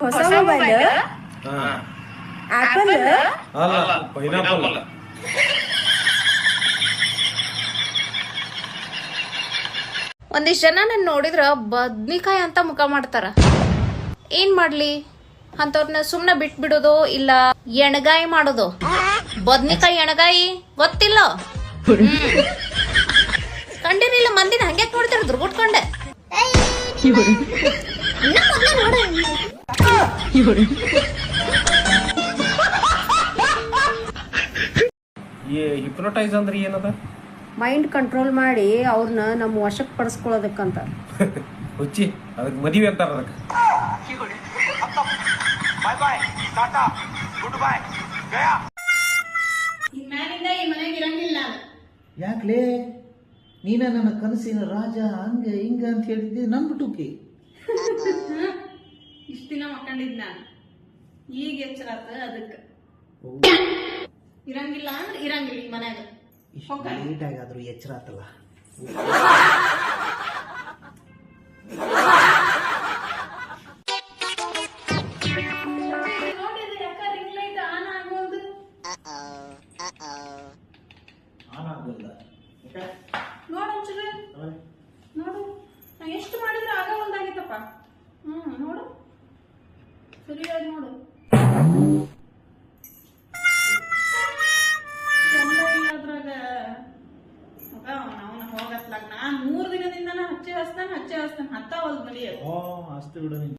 ಹೊಸ mobile apple ಅಲ್ಲ pineapple ಒಂದಿಷ್ಟು ಜನ ನನ್ನ ನೋಡಿದ್ರ ಬದ್ನಿಕಾಯಿ ಅಂತ ಮುಖ ಮಾಡ್ತಾರ. ಏನ್ ಮಾಡ್ಲಿ? ಅಂತವ್ರನ್ನ ಸುಮ್ನೆ ಬಿಟ್ಬಿಡೋದು ಇಲ್ಲ ಎಣಗಾಯಿ ಮಾಡೋದು? ಬದ್ನಿಕಾಯಿ ಎಣಗಾಯಿ? ಗೊತ್ತಿಲ್ಲ. ಕಂಡಿರಿಲ್ಲ ಮಂದಿನ ಹಂಗ್ಯಾಕ್ ನೋಡ್ತಾರ? ದುರ್ಗುಟ್ಕೊಂಡೆ. ಈ ಹಿಪ್ನೋಟೈಸ್ ಅಂದ್ರೆ ಏನದ? ಮೈಂಡ್ ಕಂಟ್ರೋಲ್ ಮಾಡಿ ಅವ್ರನ್ನ ನಮ್ಮ ವಶಕ್ಕೆ ಪಡಿಸ್ಕೊಳ್ಳೋದಕ್ಕಂತ. ಹುಚ್ಚಿ ಅದಕ್ಕೆ ಮದುವೆ ಅಂತಾರ ಅದಕ್ಕೆ. ಯಾಕ್ಲೇ? ನೀನ ನನ್ನ ಕನಸಿನ ರಾಜ ಹಂಗೆ ಹಿಂಗ ಅಂತ ಹೇಳಿದ್ದೆ ನಂಬಿಟುಕಿ. ಇಷ್ಟ ದಿನ ಮಕ್ಕಂಡಿದ್ ನಾನು. ಈಗ ಎಚ್ಚರಾತ ಅದಕ್ಕ. ಇರಂಗಿಲ್ಲ ಅಂದ್ರೆ ಇರಂಗಿಲ್ಲ ಈ ಮನ್ಯಾಗ. ಆಗಾದ್ರೂ ಎಚ್ಚರ ಆತಲ್ಲ ನೋಡು ಎಷ್ಟು ಮಾಡಿದ್ರೆ ಆಗ ಒಂದಾಗಿತ್ತಪ್ಪ. ಹ್ಮ್ ಆನ್ ಸುರಿಯೋದು ನೋಡು. ಅದ್ರಾಗ ಮಗ ಅವನ ಹೋಗತ್ಲಾಗ ನಾ ಮೂರು ದಿನದಿಂದ ಹಚ್ಚೆ ಹಸ್ತಾನ ಹಚ್ಚಿ ಹಸ್ತಾನ ಹತ್ತಾವಲ್ದು ಮರಿಯೋದು ಹಸ್ತು ಬಿಡು